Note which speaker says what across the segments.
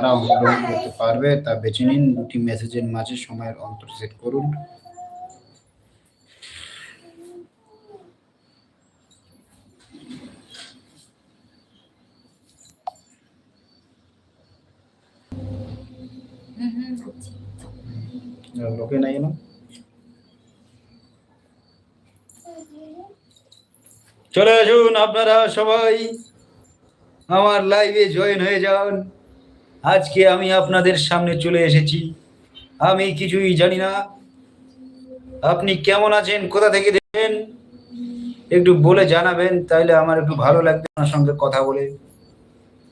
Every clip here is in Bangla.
Speaker 1: তারা অংশগ্রহণ করতে পারবে? তা বেছে নিন। দুটি মেসেজের মাঝে সময়ের অন্তর সেট করুন। লোকে নাই না চলে আসুন আপনারা সবাই। আমার লাইভে জয়েন হয়ে যান। আজকে আমি আপনাদের সামনে চলে এসেছি। আমি কিছুই জানি না। আপনি কেমন আছেন? কোথা থেকে দেখেন একটু বলে জানাবেন, তাইলে আমার একটু ভালো লাগবে আপনার সঙ্গে কথা বলে।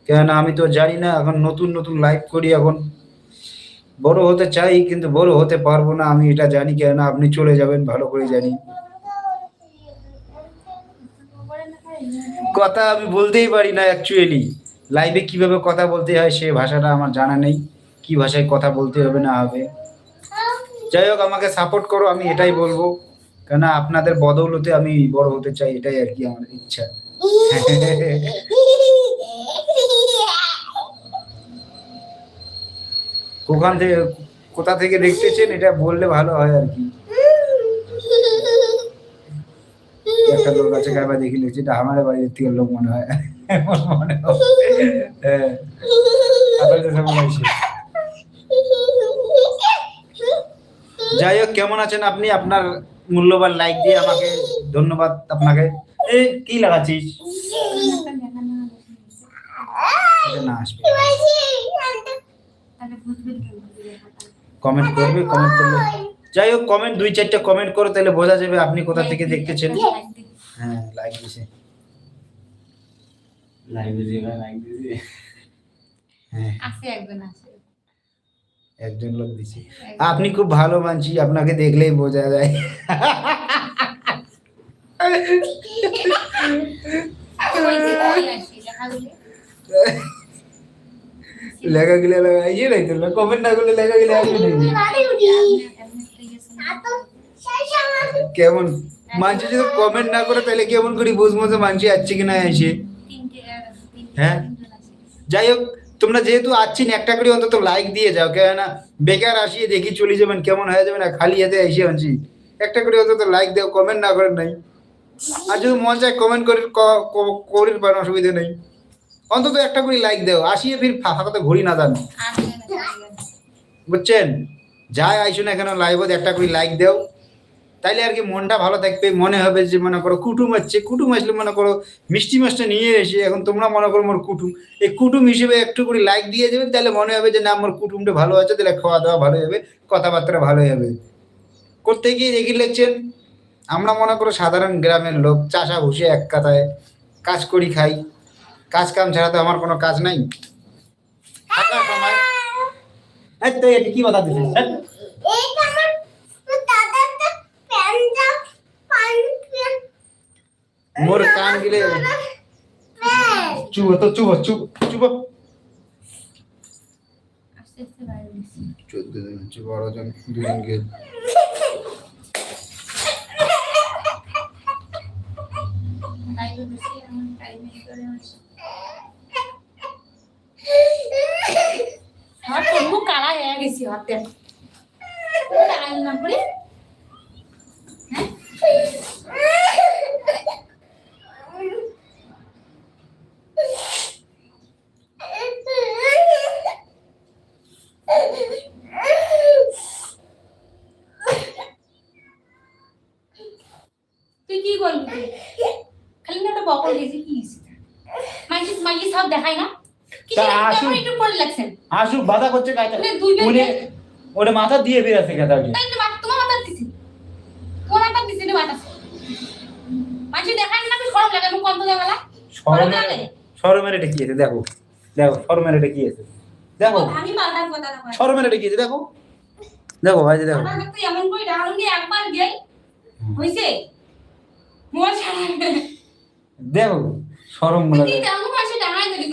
Speaker 1: কেননা আমি তো জানি না, এখন নতুন নতুন লাইভ করি এখন। বড় হতে চাই, কিন্তু বড় হতে পারব না, আমি এটা জানি, কেননা আপনি চলে যাবেন, ভালো করে জানি। কথা আমি বলতেই পারি না অ্যাকচুয়ালি লাইভে কীভাবে কথা বলতে হয় সে ভাষাটা আমার জানা নেই। কি ভাষায় কথা বলতে হবে, না হবে। যাই হোক, আমাকে সাপোর্ট করো, আমি এটাই বলব। কেন আপনাদের বদৌলতে আমি বড় হতে চাই, এটাই আর কি আমার ইচ্ছা। ওখান থেকে, কোথা থেকে দেখতেছেন, এটা বললে ভালো হয় আর কি। একটা লোক আছে, গায়ে দেখি লিখছে এটা আমার বাড়ির থেকে লোক মনে হয়। যাই হোক, কেমন আছেন আপনি? আপনার মূল্যবান লাইক দিয়ে আমাকে ধন্যবাদ আপনাকে। কি লাগাচ্ছিস? না আসবে। কমেন্ট করবে কমেন্ট করবে। যাই হোক কমেন্ট দুই চারটা কমেন্ট করো, তাহলে বোঝা যাবে আপনি কোথা থেকে দেখতেছেন। হ্যাঁ লাইক দিছে
Speaker 2: লাইভে যেভাবে লাইক দিয়েছি
Speaker 1: হ্যাঁ।
Speaker 3: আছে একজন আছে।
Speaker 1: একজন লোক দিছে। আপনি খুব ভালো মানছি আপনাকে দেখলেই বোঝা যায়।
Speaker 3: ওই যে ওই আসি, দেখা গেলে।
Speaker 1: লেখা গেলে ইয়ে নাই তো কমেন্ট না করলে লেখা গেলে আসবে নাকি?
Speaker 3: এমনি- এমনি একটা ইয়ে শুনে-
Speaker 1: কেমন? মানছি যদি কমেন্ট না করে তাহলে কেমন করে বুঝব যে মানছি আসছে কি না আসে
Speaker 3: তিনটে আর তিনটে
Speaker 1: হ্যাঁ? যাই হোক তোমরা যেহেতু আসছেন একটা করে অন্তত লাইক দিয়ে যাও কেন না বেকার আসিয়ে দেখি চলে যাবেন কেমন হয়ে যাবে না খালি হাতে এসে আনছি একটা করে অন্তত লাইক দাও কমেন্ট না করেন নাই। আর যদি মন চায় কমেন্ট করে ক- ক- করির পারেন অসুবিধা নেই। অন্তত একটা করে লাইক দাও আসিয়ে ফির ফাঁকা ফাঁকাতে ঘুরি না দান বুঝছেন? যাই আইসো না কেন লাইভ একটা করে লাইক দেও। তাইলে আর কি মনটা ভালো থাকবে মনে হবে যে মনে করো কুটুম আসছে কুটুম আসলে মনে করো মিষ্টি মাছটা নিয়ে এসে এখন তোমরা মনে করো মোর কুটুম। এই কুটুম হিসেবে একটু করে লাইক দিয়ে দেবেন তাহলে মনে হবে যে না আমার কুটুমটা ভালো আছে তাহলে খাওয়া দাওয়া ভালো হবে কথাবার্তা ভালো হবে। করতে গিয়ে দেখি লেখছেন আমরা মনে করো সাধারণ গ্রামের লোক চাষা ভুষে এক কথায় কাজ করি খাই। কাজ কাম ছাড়া তো আমার কোনো কাজ নাই। কি কথা দিছিস? মোর কান গিলে চুপ তো চুপ চুপ চুপ। চোদ্দ জন হচ্ছে বড় জন দুজন গে
Speaker 3: বাইরে বসে এমন টাইমে করে আসি। আমার তো কালা হয়ে গেছি হাতে কালা না করে তুই কি করবি তুই? খালি না একটা বকল দিয়েছি কি হয়েছে? মাইকি মাইকি সব দেখাই না কিছু
Speaker 1: তা
Speaker 3: না, একটু পরে লাগছেন
Speaker 1: আসুক বাধা করছে কাজ
Speaker 3: মানে দুই বেলা-
Speaker 1: উনি ওটা মাথা দিয়ে বেরাতে কথা কি
Speaker 3: তো মা- তোমার মাথা দিছি। তোমার মাথা দিছি না মাথা মাইকি দেখাই না আমি সরম লাগে আমি কত দেওয়ালা
Speaker 1: শরমের শরমের এটা কি আছে? দেখো। দেখো শরমের এটা কি আছে? দেখো।
Speaker 3: আমি পাল্টার কথা
Speaker 1: শরমের এটা কি আছে? দেখো। দেখো ভাই দেখো।
Speaker 3: এমন করে ডাউন একবার গেই হইছে? মোর
Speaker 1: দেখো শরম মনে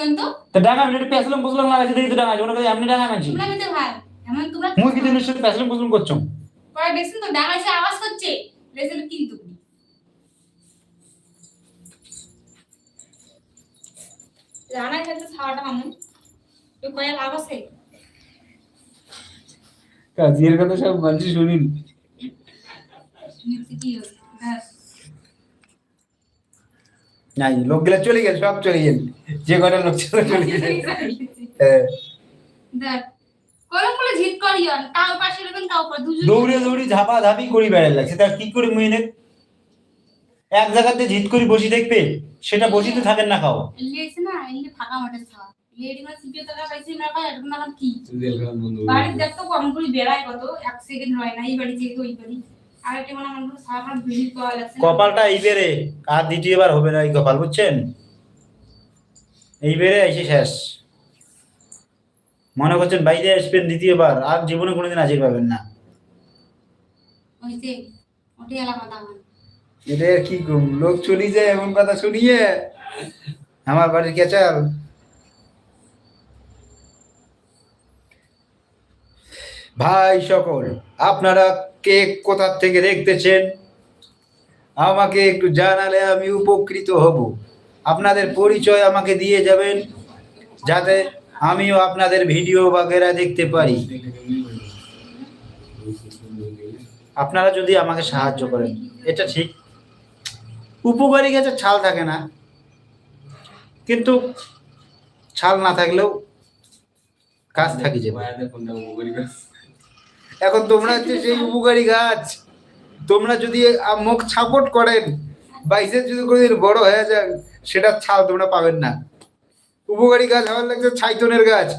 Speaker 3: বলেন
Speaker 1: তো ডাঙা মিনিট পেছলাম বুঝলাম না তো ডাঙা ডাঙা মানছি
Speaker 3: ভাই
Speaker 1: মুই পেছলাম বুঝলাম
Speaker 3: তো ডাঙা সে আওয়াজ করছে কিন্তু খেতে তো কয় লাভ আছে?
Speaker 1: কথা সব মানছি শুনিন।
Speaker 3: কি হচ্ছে
Speaker 1: নাই লোকগুলো চলে গেল সব চলে গেল। যে কটা লোক ছিল চলে গেল। হ্যাঁ। দৌড়ে দৌড়ে ঝাপা ঝাপি করি বেড়াল লাগছে তার কি করে মেয়ে এক জায়গাতে জিত করি বসি দেখবে সেটা বসি তো থাকেন না খাও।
Speaker 3: ফাঁকা মাঠে না বাড়ির দেখতো কম করে বেড়ায় কত এক সেকেন্ড হয় না এই বাড়ি যেহেতু ওই বাড়ি। মানে।
Speaker 1: কপালটা এইবারে আর দ্বিতীয়বার হবে না এই কপাল বুঝছেন? এইবারে এসে শেষ। মনে করছেন বাইরে আসবেন দ্বিতীয়বার আর জীবনে কোনোদিন আজির পাবেন না। এটা কি করুন লোক চলি যায় এমন কথা শুনিয়ে। আমার বাড়ির কেচাল। ভাই সকল আপনারা কে কোথা থেকে দেখতেছেন? আমাকে একটু জানালে আমি উপকৃত হব। আপনাদের পরিচয় আমাকে দিয়ে যাবেন, যাতে আমিও আপনাদের ভিডিও বাগেরা দেখতে পারি। আপনারা যদি আমাকে সাহায্য করেন, এটা ঠিক। উপকারী গাছে, ছাল থাকে না। কিন্তু ছাল না থাকলেও কাজ থাকি যাবে
Speaker 2: মায়াতে কোনটা উপকারী কাজ
Speaker 1: এখন তোমরা হচ্ছে সেই উপকারী গাছ, তোমরা যদি মুখ ছাপট করেন বাইসে যদি কোনোদিন বড় হয়ে যান, সেটার ছাল তোমরা পাবেন না। উপকারী গাছ হওয়ার লাগছে ছাইতনের গাছ।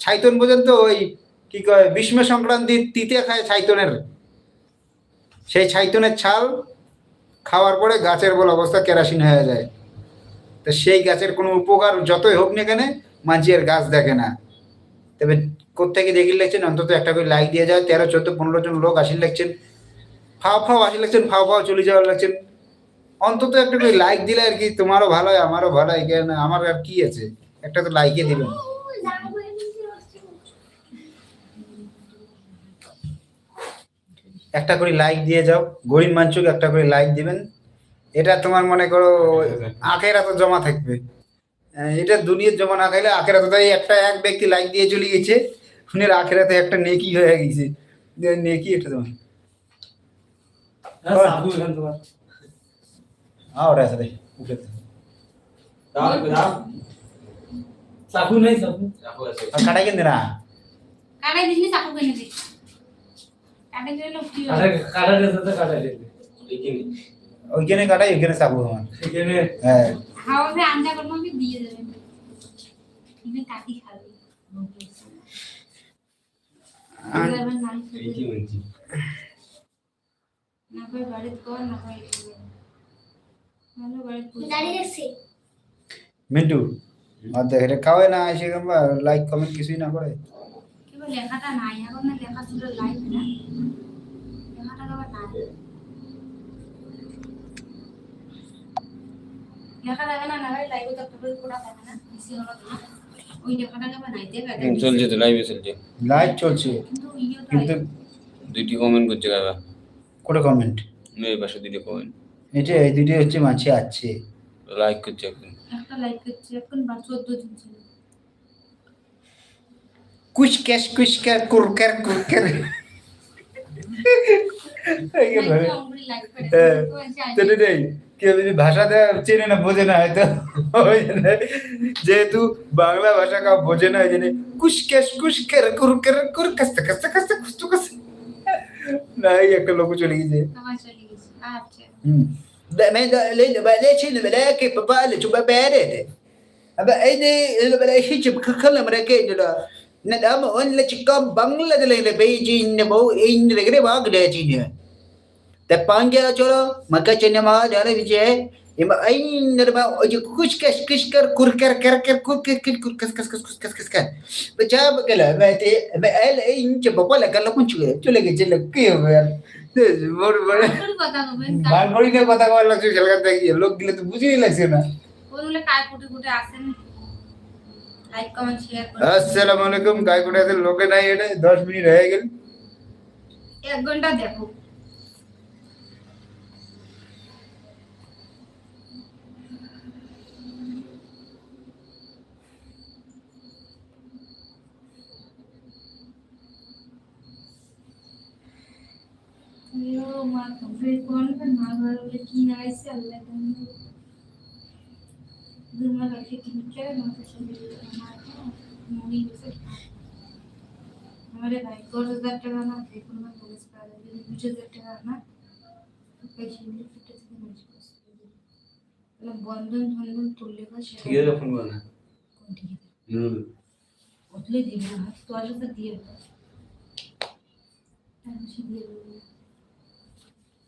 Speaker 1: ছাইতন বোঝেন তো ওই, কি কয় বিষ্ম সংক্রান্তির তিতে খায় ছাইতনের। সেই ছাইতনের ছাল খাওয়ার পরে গাছের বল অবস্থা কেরাসিন হয়ে যায়। তো সেই গাছের কোনো উপকার যতই হোক না কেন মাঝির গাছ দেখে না। তবে কোথেকে দেখি লাগছেন অন্তত একটা করে লাইক দিয়ে যায়। তেরো, চোদ্দ, পনেরো জন লোক আসি লাগছেন ফাও ফাও আসি লাগছেন ফাও ফাও চলে যাওয়ার লাগছেন অন্তত একটা করে লাইক দিলে আর কি তোমারও ভালো হয়, আমারও ভালো হয় কেন আমার আর কি আছে? একটা তো লাইকে দিবেন। একটা করে লাইক দিয়ে যাও। গরিব মানুষকে একটা করে লাইক দিবেন। এটা তোমার মনে করো, আখেরা তো জমা থাকবে। এটা দুনিয়ার জমা না খাইলে আখেরা তো তাই একটা এক ব্যক্তি লাইক দিয়ে চলে গেছে। খুনের আখেরাতে একটা নেকি হয়ে গেছে। নেকি এটা তোমার।
Speaker 2: হ্যাঁ ওটা আছে
Speaker 1: নেই কাটাই কেন না
Speaker 3: কাটাই
Speaker 1: ওইখানে। কাটাই ওইখানে
Speaker 2: চাকু
Speaker 1: হ্যাঁ। মিন্টু আর দেখ এটা খাওয়াই না এসে কিংবা লাইক কমেন্ট কিছুই না করে।
Speaker 3: লেখাটা নাই এখন না লেখা ছিল লাইভ না। লেখাটা আবার নাই। লেখা থাকে না না লাইভে তো থাকে না বেশি হলো না। ওই
Speaker 4: চলছে তো লাইভে চলছে।
Speaker 1: লাইক চলছে।
Speaker 3: কিন্তু ইয়ে
Speaker 1: কিন্তু
Speaker 4: দুইটি কমেন্ট করছে কাকা।
Speaker 1: করে কমেন্ট
Speaker 4: এই পাশে দুইটি কমেন্ট
Speaker 1: এটা এই দুটো হচ্ছে মাছি আছে।
Speaker 4: লাইক করছে এখন
Speaker 3: একটা লাইক করছে এখন বার চোদ্দ জন ছিল।
Speaker 1: কুছ ক্যাশ কুছ ক্যার কুরকার কুরকার ধরে।
Speaker 3: লাইক করে
Speaker 1: হ্যাঁ,
Speaker 3: তো
Speaker 1: এটাই কেউ যদি ভাষা চেনে না বোঝে না হয়তো ওই জন্য যেহেতু বাংলা ভাষা কাউ বোঝে না ওই জন্য কুসকেস কুসকের কুরকের কুর কাস্তে কাস্তে কাস্তে কুস্তু কাস্তে না এই একটা লোক চলে গেছে بعدين لين بعدين شيء الملاكي ببالج وببارد بعدين شيء كل مركي دلا ندام ولا شيء كم بانغلا دلين بيجي نبو إن لغري واقع ده شيء Tepangyacholo, Makachanama, Dara Vijay, Ain Nerba, Kushkash Kishkar, Kurkar, Karkar, Kurkar, Kurkaskaskaskaskaskaskan. But Jabakala, Mate, El Inch, Papala, Kalapunchu, Tulaka, Jelaka, this word, word. Bangori ne pata kawal lakshmi chalga tha ye log gile to bujhi nahi lakshmi na. और उले काय कुठे कुठे असेल लाईक कमेंट शेअर
Speaker 3: करा अस्सलाम वालेकुम
Speaker 1: काय कुठे असेल लोक नाही येणे 10 मिनिट रहे गेले 1 घंटा
Speaker 3: देखो কার কুটে কুটে আসেন লাইক কমেন্ট শেয়ার করুন
Speaker 1: আসসালামু আলাইকুম গাই কোটাতে লোকে নাই এটা দশ মিনিট হয়ে গেল
Speaker 3: এক ঘণ্টা দেখো মা কমপ্লিট করবে মা বলে কি লাগাইছে আল্লাহ জানে দুমা কাছে কি করে মা কাছে মা মুড়ি গেছে আমারে ভাই দশ হাজার টাকা না যে কোনো বার বলেছ পারে যদি বিশ হাজার টাকা না পয়সা নিয়ে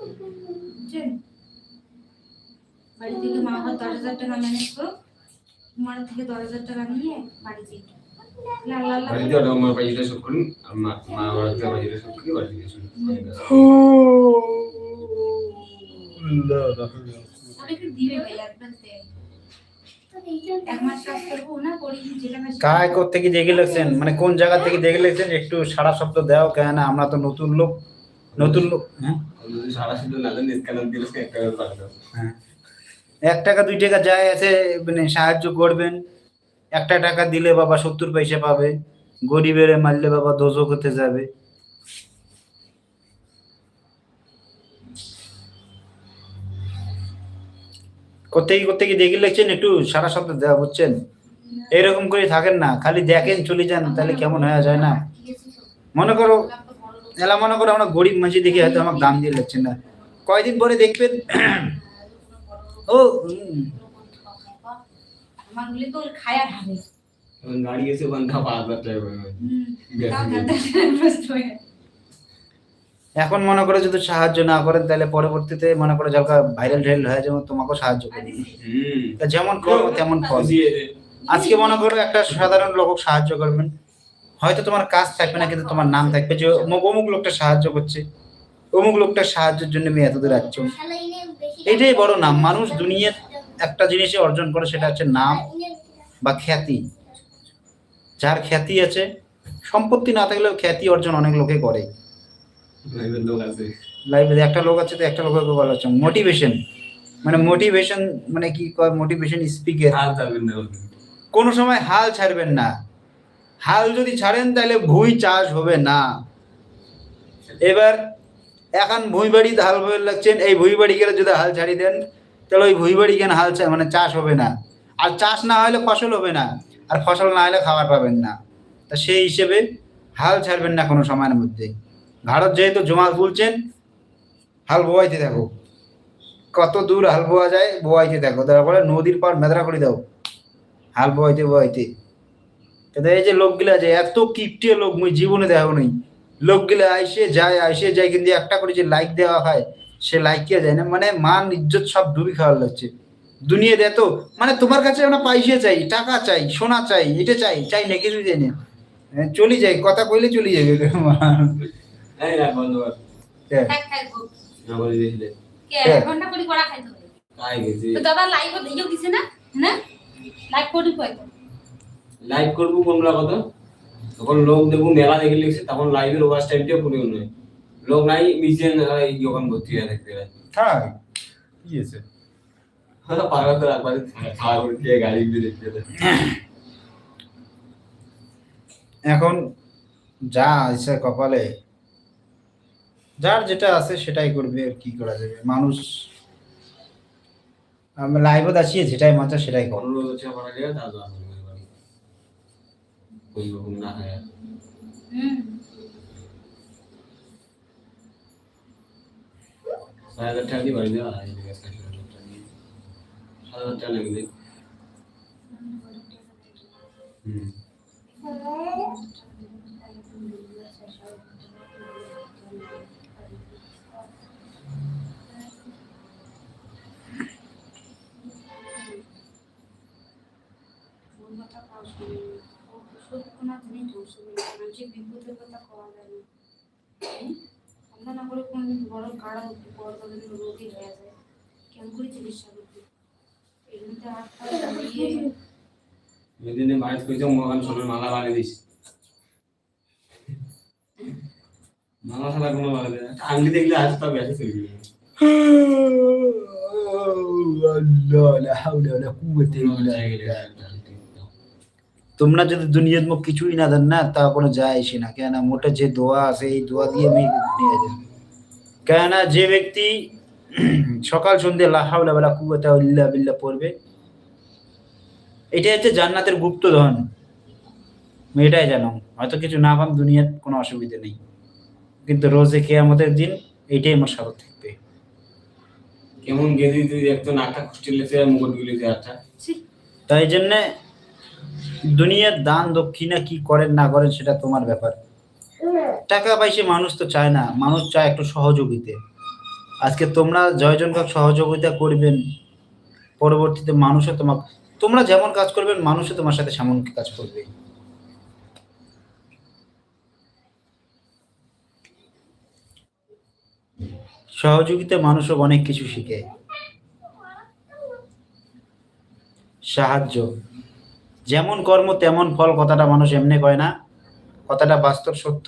Speaker 3: বুঝছেন বাড়ি থেকে মা আবার দশ হাজার টাকা ম্যানেজ করো তোমার থেকে দশ হাজার টাকা নিয়ে বাড়ি
Speaker 1: কায় থেকে দেখে লেগছেন মানে কোন জায়গা থেকে দেখে লেগছেন একটু সারা শব্দ দাও কেন আমরা তো নতুন লোক। নতুন লোক হ্যাঁ? হ্যাঁ। এক টাকা, দুই টাকা যায় আছে মানে সাহায্য করবেন। একটা টাকা দিলে বাবা সত্তর পয়সা পাবে। গরিবের মারলে বাবা দোজক হতে যাবে। কোথেকে কোথেকে দেখে লেগছেন একটু? সারা শব্দ দেওয়া, বুঝছেন? এরকম করে থাকেন না, খালি দেখেন, চলে যান, তাহলে কেমন হয়ে যায় না? মনে করো এলা মনে করো আমরা গরিব মাঝি দেখে হয়তো আমাকে দাম দিয়ে লাগছেন না। কয়দিন পরে দেখবেন ও
Speaker 2: এখন করে
Speaker 1: মনে করো যদি সাহায্য না করেন তাহলে পরবর্তীতে মনে করে যারা ভাইরাল ঢেল হয়ে যেমন তোমাকেও সাহায্য করবে। তা যেমন করব তেমন ফল আজকে মনে করো একটা সাধারণ লোক সাহায্য করবেন। হয়তো তোমার কাজ থাকবে না কিন্তু তোমার নাম থাকবে যে অমুক অমুক লোকটা সাহায্য করছে। অমুক লোকটার সাহায্যের জন্য আমি এতদূর আসছি এটাই বড় নাম। মানুষ দুনিয়ার একটা জিনিসে অর্জন করে সেটা হচ্ছে নাম বা খ্যাতি। যার খ্যাতি আছে সম্পত্তি না থাকলেও খ্যাতি অর্জন অনেক লোকে করে। লাইব্রেরি একটা লোক আছে তো একটা লোকের বলা হচ্ছে মোটিভেশন মানে মোটিভেশন মানে কি কয়? মোটিভেশন স্পিকের কোনো সময় হাল ছাড়বেন না। হাল যদি ছাড়েন, তাহলে ভুঁই চাষ হবে না। এবার এখন ভুঁই বাড়ি হাল লাগছেন, এই ভুঁই বাড়ি গেলে যদি হাল ছাড়ি দেন, তাহলে ওই ভুঁই বাড়ি কেন হাল মানে চাষ হবে না। আর চাষ না হলে ফসল হবে না, আর ফসল না হলে খাবার পাবেন না। তা সেই হিসেবে হাল ছাড়বেন না কোনো সময়ের মধ্যে। ভারত যেহেতু জমাল তুলছেন হাল বোয়াইতে দেখো। কত দূর হাল বোয়া যায়, বোয়াইতে দেখো। তারপরে নদীর পার মেদরা করে দাও। হাল বোয়াইতে কিন্তু এই যে লোকগুলা যে এত কিপটে লোক মুই জীবনে দেখো নেই। লোকগুলা আইসে যায় আইসে যায় কিন্তু একটা করে যে লাইক দেওয়া হয় সে লাইক কে যায় না। মানে মান ইজ্জত সব ডুবি খাওয়ার লাগছে। দুনিয়াতে এত মানে তোমার কাছে আমরা পয়সা চাই টাকা চাই সোনা চাই এটা চাই চাই না কিছু চাই না। হ্যাঁ, চলে যাই কথা কইলে চলে যাবে
Speaker 2: ঘণ্টা করে
Speaker 3: করা খাইতে হবে
Speaker 2: তাই গেছি।
Speaker 3: তো দাদা লাইভ দিছে না? হ্যাঁ লাইভ করে কই
Speaker 2: লাইভ করব কোনগুলা কত? তখন লোক দেখব মেলা দেখে লিখছে তখন লাইভের ওভার টাইমটা পুরো নয় লোক নাই মিশন ইয়োগান ভর্তি হয়ে থাকতে
Speaker 1: হ্যাঁ কি আছে
Speaker 2: পাগল তো একবার করে খেয়ে গাড়ি দিয়ে দেখতে।
Speaker 1: এখন যা আছে কপালে যার যেটা আছে সেটাই করবে আর কি করা যাবে। মানুষ আমরা লাইভে আসিয়ে যেটাই মজা সেটাই করো
Speaker 2: পনেরো বছর পড়া গেলে তা তো কোন রকম না হয়
Speaker 3: হুম
Speaker 2: ছয় হাজার টাকা দিয়ে বাড়ি দেওয়া হয় সাত
Speaker 3: জিনিস দোষ নেই। মানুষের বিপদের কথা কওয়া যায় না। হুম? আমরা না করে কোনোদিন বড় কাড়া বড় কোনোদিন রোগী হয়ে যায় কেমন করে চিকিৎসা করবে এমনিতে হাত পা দাঁড়িয়ে
Speaker 2: মেদিনে বাইরে কইছে সোনার মালা বানিয়ে দিস মালা সালা কোনো বানিয়ে দেয় না। আংটি দেখলে আজ তো বেশি চলে যাবে
Speaker 1: আল্লাহ লা হাওলা ওয়ালা কুওয়াতা ইল্লা বিল্লাহ তোমরা যদি দুনিয়ার মুখ কিছুই না দেন না তা কোনো যায় আসে না। কেন মোটা যে দোয়া আছে এই দোয়া দিয়ে আমি নিয়ে যাই কেন যে ব্যক্তি সকাল সন্ধ্যে লাহাউলা বেলা কুয়াতা উল্লা বিল্লা পড়বে এটা হচ্ছে জান্নাতের গুপ্তধন আমি এটাই জানো হয়তো কিছু না পাম দুনিয়ার কোনো অসুবিধা নেই। কিন্তু রোজে কেয়ামতের দিন এইটাই আমার সাথে থাকবে।
Speaker 2: কেমন গেদি তুই? নাকটা খুঁজতে লেছে মুকুট গুলিতে আচ্ছা
Speaker 1: তাই জন্যে দুনিয়ার দান দক্ষিণা কি করেন না করেন সেটা তোমার ব্যাপার। টাকা পয়সা মানুষ তো চায় না, মানুষ চায় একটু সহযোগিতা। আজকে তোমরা জয়জন কাক সহযোগিতা করবেন, পরবর্তীতে মানুষও তোমার তোমরা যেমন কাজ করবেন, মানুষও তোমার সাথে সেমন কাজ করবে। সহযোগিতা মানুষও অনেক কিছু শিখে। সাহায্য। যেমন কর্ম, তেমন ফল, কথাটা মানুষ এমনি কয় না। কথাটা বাস্তব সত্য।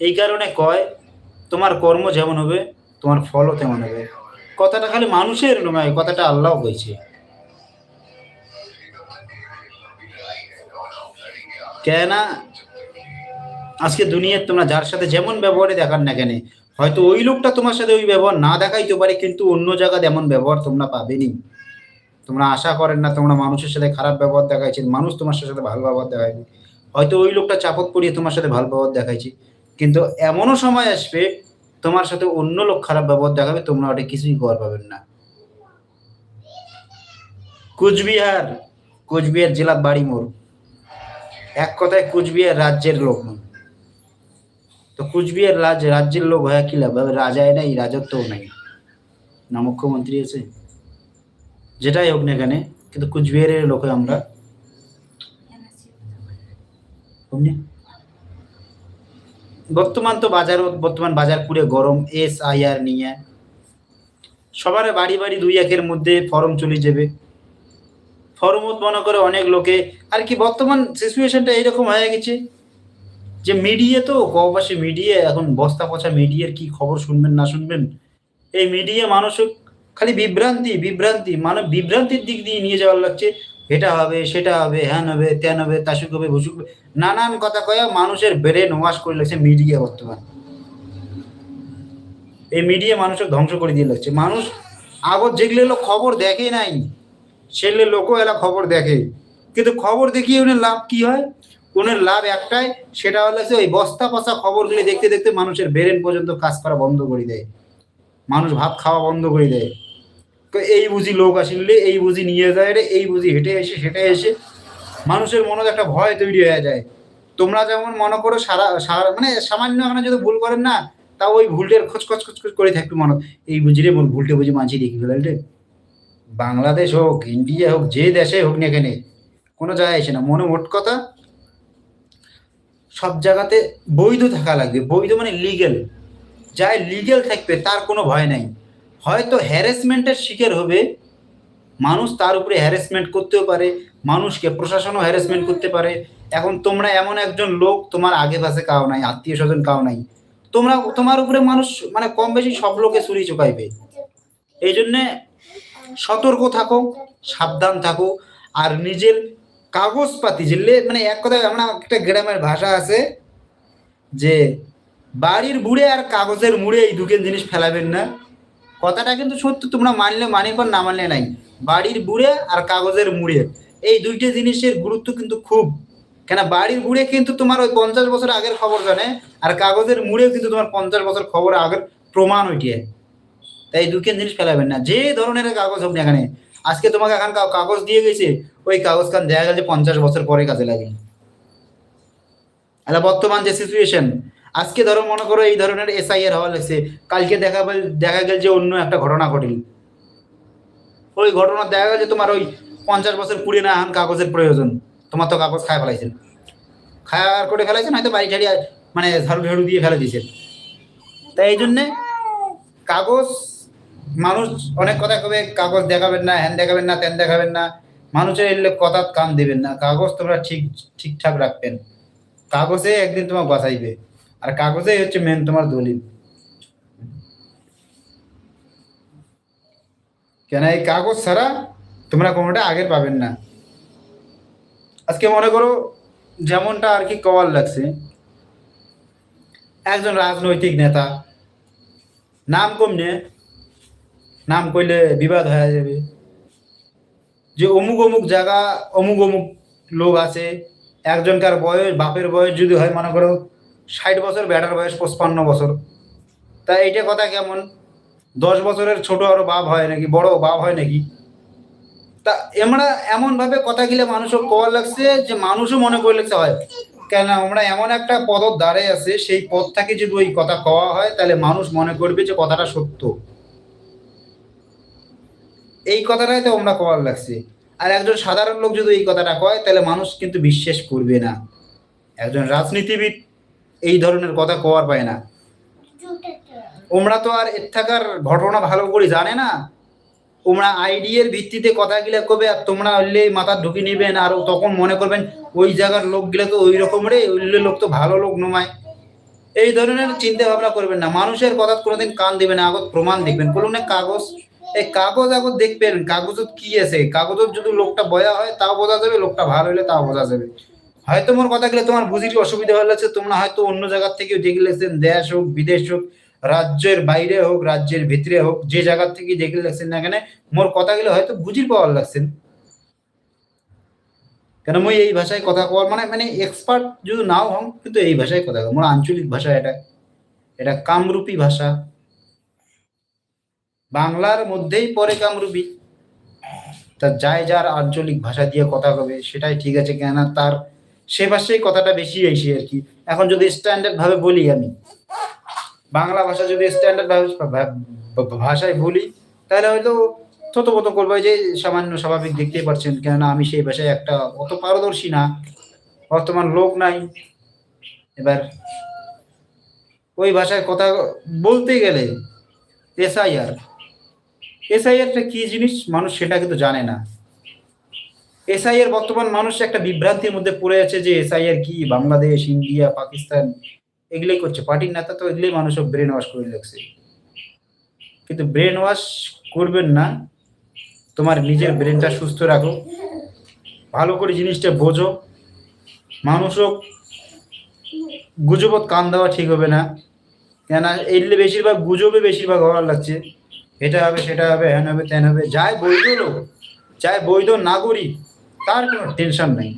Speaker 1: এই কারণে কয়, তোমার কর্ম যেমন হবে, তোমার ফলও তেমন হবে। কথাটা খালি মানুষের নয় কথাটা আল্লাহ কইছে। কেনা আজকে দুনিয়ার তোমরা যার সাথে যেমন ব্যবহারে দেখার না কেন, হয়তো ওই লোকটা তোমার সাথে ওই ব্যবহার না দেখাইতে পারে, কিন্তু অন্য জায়গায় এমন ব্যবহার তোমরা পাবেনি তোমরা আশা করেন না, তোমরা মানুষের সাথে খারাপ ব্যবহার দেখাইছেন মানুষ তোমার সাথে ভালো ব্যবহার দেখাইবে। হয়তো ওই লোকটা চাপক পড়িয়ে তোমার সাথে ভালো ব্যবহার দেখাইছে, কিন্তু এমনও সময় আসবে তোমার সাথে অন্য লোক খারাপ ব্যবহার দেখাবে, তোমরা ওটা কিছুই কর পাবেন না। কুচবিহার কুচবিহার জেলার বাড়ি মোর এক কথায় কুচবিহার রাজ্যের লোক। তো কুচবিহার রাজ, রাজ্যের লোক হয়ে কি লাভ? রাজায় নাই, রাজত্বও নাই। না মুখ্যমন্ত্রী আছে যেটাই হোক না এখানে কিন্তু কুচবিহারের লোক আমরা বর্তমান তো বাজার, বর্তমান বাজার পুরে গরম এস আই আর নিয়ে। সবার বাড়ি বাড়ি দুই একের মধ্যে ফর্ম চলে যাবে। ফর্মত মনে করে অনেক লোকে, আর কি বর্তমান সিচুয়েশনটা এইরকম হয়ে গেছে যে মিডিয়া তো কবাসে মিডিয়া এখন বস্তা পচা মিডিয়ার কি খবর শুনবেন না শুনবেন? এই মিডিয়া মানুষ খালি বিভ্রান্তি বিভ্রান্তি মানে বিভ্রান্তির দিক দিয়ে নিয়ে যাওয়ার লাগছে। এটা হবে, সেটা হবে, হ্যান হবে, ত্যান হবে তাসুক হবে ভুসুক হবে নানান কথা কয়া মানুষের ব্রেন ওয়াশ করে লাগছে মিডিয়া বর্তমান। এই মিডিয়া মানুষের ধ্বংস করে দিয়ে লাগছে। মানুষ আগর যেগুলো লোক খবর দেখে নাই, সেগুলো লোকও এলা খবর দেখে। কিন্তু খবর দেখিয়ে ওনের লাভ কি হয়? ওনের লাভ একটাই, সেটা হলো ওই বস্তা পচা খবরগুলি দেখতে দেখতে মানুষের ব্রেন পর্যন্ত কাজ করা বন্ধ করে দেয়। মানুষ ভাত খাওয়া বন্ধ করে দেয়। এই বুঝি লোক আসলে এই বুঝি নিয়ে যায় রে, এই বুঝি হেঁটে এসে হেঁটে এসে। মানুষের মনে একটা ভয় তৈরি হয়ে যায়। তোমরা যেমন মনে করো সারা সারা মানে সামান্য এখানে যদি ভুল করেন না, তা ওই ভুলটের খোঁজ খোঁজ খোঁজ খোঁজ করে থাকবে মনে। এই বুঝি রে ভুলটে বুঝি মানছি দেখি ফেলাল রে। বাংলাদেশ হোক, ইন্ডিয়া হোক, যে দেশে হোক না এখানে কোনো জায়গায় এসে না। মনে মোট কথা, সব জায়গাতে বৈধ থাকা লাগবে। বৈধ মানে লিগেল যাই লিগেল থাকবে, তার কোনো ভয় নাই। হয়তো হ্যারাসমেন্টের শিকার হবে। মানুষ তার উপরে হ্যারাসমেন্ট করতেও পারে, মানুষকে, প্রশাসনও হ্যারাসমেন্ট করতে পারে। এখন তোমরা এমন একজন লোক, তোমার আগে পাশে কাও নাই আত্মীয় স্বজন কাও নাই। তোমরা, তোমার উপরে মানুষ মানে কম বেশি সব লোকে চুরি চুকাইবে এই জন্যে সতর্ক থাকো, সাবধান থাকো, আর নিজের কাগজপাতি যেগুলো মানে এক কথায় আমরা একটা গ্রামের ভাষা আছে যে, বাড়ির বুড়ে আর কাগজের মুড়ে এই দুকেন জিনিস ফেলাবেন না। কথাটা কিন্তু সত্য, তোমরা মানলে মানি কর না মানলে নাই। বাড়ির বুড়ে আর কাগজের মুড়ে। এই দুইটা জিনিসের গুরুত্ব কিন্তু খুব। কেন বাড়ির বুড়ে কিন্তু তোমার ওই পঞ্চাশ বছর আগের খবর জানে, আর কাগজের মুড়েও কিন্তু তোমার পঞ্চাশ বছর খবর আগের প্রমাণ ওইটিয়ে তাই দুকেন জিনিস ফেলাবেন না। যে ধরনের কাগজ হোক না এখানে আজকে তোমাকে এখন কাগজ দিয়ে গেছে, ওই কাগজ খান দেখা গেছে পঞ্চাশ বছর পরে কাজে লাগে বর্তমান যে সিচুয়েশন আজকে ধরো মনে করো এই ধরনের এসআইআর হওয়া লাগছে কালকে দেখা দেখা গেল যে অন্য একটা ঘটনা ঘটিল। ওই ঘটনা দেখা গেল যে তোমার ওই পঞ্চাশ বছর কুড়ি না এখন কাগজের প্রয়োজন। তোমার তো কাগজ খায় ফেলাইছেন খায়ার করে ফেলাইছেন হয়তো বাড়ি ঠাড়ি মানে ঝাড়ু ঝাড়ু দিয়ে ফেলে দিয়েছেন তাই এই জন্যে কাগজ, মানুষ অনেক কথা কবে, কাগজ দেখাবেন না, হ্যান দেখাবেন না, ত্যান দেখাবেন না। মানুষের এলে কথা কান দিবেন না। কাগজ তোমরা ঠিক, ঠিকঠাক রাখবেন। কাগজে একদিন তোমার বাঁচাইবে। আর কাগজেই হচ্ছে মেন তোমার দলিল। কেন এই কাগজ ছাড়া তোমরা কোনোটা আগের পাবেন না। আজকে মনে করো যেমনটা আর কি কওয়ার লাগছে, একজন রাজনৈতিক নেতা, নাম কমনে, নাম কইলে বিবাদ হয়ে যাবে। যে অমুক অমুক জায়গা, অমুক অমুক লোক আছে, একজনকার বয়স, বাপের বয়স যদি হয় মনে করো ষাট বছর ব্যাটার বয়স পঁচপান্ন বছর। তা এইটা কথা কেমন? দশ বছরের ছোট আরও বাপ হয় নাকি? বড় বাপ হয় নাকি? তা আমরা এমন ভাবে কথা গিলে মানুষও কওয়া লাগছে যে মানুষও মনে করে লাগছে, হয়। কেন আমরা এমন একটা পদত দাঁড়িয়ে আছে, সেই পদ থেকে যদি ওই কথা কওয়া হয়, তাহলে মানুষ মনে করবে যে কথাটা সত্য। এই কথাটাই তো আমরা কওয়ার লাগছে। আর একজন সাধারণ লোক যদি এই কথাটা কয়, তাহলে মানুষ কিন্তু বিশ্বাস করবে না। একজন রাজনীতিবিদ এই ধরনের কথা কওয়ার পায় না। ওমরা তো আর এর থাকার ঘটনা ভালো করে জানে না। ওমরা আইডিয়ার ভিত্তিতে কথাগুলা কবে আর তোমরা হইলে মাথা ঢুকে নিবেন আর তখন মনে করবেন ওই জায়গার লোকগুলা তো ওই রকম রে ওই লোক তো ভালো লোক নমায়। এই ধরনের চিন্তা ভাবনা করবেন না। মানুষের কথা কোনোদিন কান দিবেন না, আগত প্রমাণ দেখবেন। বলুন না কাগজ, এই কাগজ আগত দেখবেন, কাগজত কি আছে? কাগজত যদি লোকটা বয়া হয়, তাও বোঝা যাবে, লোকটা ভালো হলে তাও বোঝা যাবে। হয়তো মোর কথা গেলে তোমার বুঝির অসুবিধা লাগছে তোমরা হয়তো অন্য জায়গার থেকে দেখে লেগছেন দেশ হোক, বিদেশ হোক, রাজ্যের বাইরে হোক, রাজ্যের ভিতরে হোক, যে জায়গার থেকে দেখে লাগছেন না কেন, মোর কথা গেলে হয়তো বুঝির পাওয়ার লাগছেন। কেন মই এই ভাষায় কথা কওয়ার মানে মানে এক্সপার্ট যদি নাও হম, কিন্তু এই ভাষায় কথা মোর আঞ্চলিক ভাষা এটা। এটা কামরূপী ভাষা। বাংলার মধ্যেই পরে কামরূপী। তা যায় যার আঞ্চলিক ভাষা দিয়ে কথা কবে, সেটাই ঠিক আছে কেন তার সে ভাষায় কথাটা বেশি আইসি আর কি। এখন যদি স্ট্যান্ডার্ড ভাবে বলি আমি, বাংলা ভাষা যদি স্ট্যান্ডার্ড ভাবে ভাষায় বলি, তাহলে হয়তো থত মতো করব যে সামান্য স্বাভাবিক দেখতেই পারছেন কেননা আমি সেই ভাষায় একটা অত পারদর্শী না, বর্তমান লোক নাই। এবার ওই ভাষায় কথা বলতে গেলে এসআইআর এসআইআরটা কি জিনিস? মানুষ সেটা কিন্তু জানে না। এসআইআর বর্তমান মানুষ একটা বিভ্রান্তির মধ্যে পড়ে আছে যে এসআইআর কি? বাংলাদেশ, ইন্ডিয়া, পাকিস্তান, এগুলোই করছে। পার্টির নেতা তো এগুলোই মানুষ ব্রেন ওয়াশ করে লাগছে কিন্তু ব্রেন ওয়াশ করবেন না। তোমার নিজের ব্রেনটা সুস্থ রাখো। ভালো করে জিনিসটা বোঝো। মানুষও গুজবত কান দেওয়া ঠিক হবে না। কেন এলে বেশিরভাগ গুজবে বেশিরভাগ হওয়ার লাগছে। এটা হবে, সেটা হবে, হ্যান হবে, ত্যান হবে। যাই বৈধ লোক, যাই বৈধ নাগরিক তার কোনো টেনশন নেই।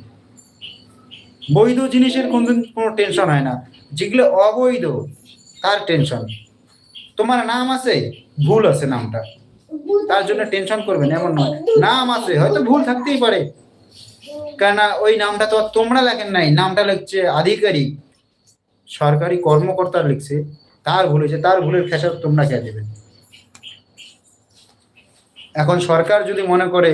Speaker 1: বৈধ জিনিসের কোনদিন কোনো টেনশন হয় না। যেগুলো অবৈধ, তার টেনশন তোমার নাম আছে? ভুল আছে নামটা। তার জন্য টেনশন করবেন এমন নয়। নাম আছে, হয়তো ভুল থাকতেই পারে। কেননা ওই নামটা তো আর তোমরা লেখেন নাই। নামটা লিখছে আধিকারিক। সরকারি কর্মকর্তা লিখছে। তার ভুল হয়েছে, তার ভুলের খেসার তোমরা কে দেবেন এখন সরকার যদি মনে করে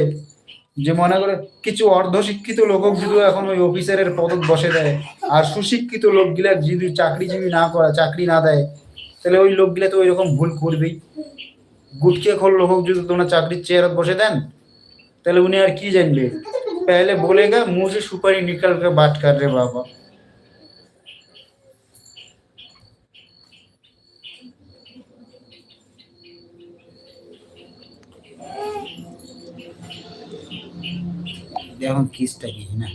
Speaker 1: যে মনে করে কিছু অর্ধশিক্ষিত লোকক যদি এখন ওই অফিসারের পদক বসে দেয় আর সুশিক্ষিত লোক গিলা যদি চাকরিজীবী না করা চাকরি না দেয় তাহলে ওই লোকগুলা তো ওই রকম ভুল করবেই। গুটকে খোল লোক যদি তোমরা চাকরির চেয়ার বসে দেন তাহলে উনি আর কি জানবে? পেলে বলেগা মুছে সুপারি নিকাল বাট কর রে বাবা। এখন কিসটা কি না?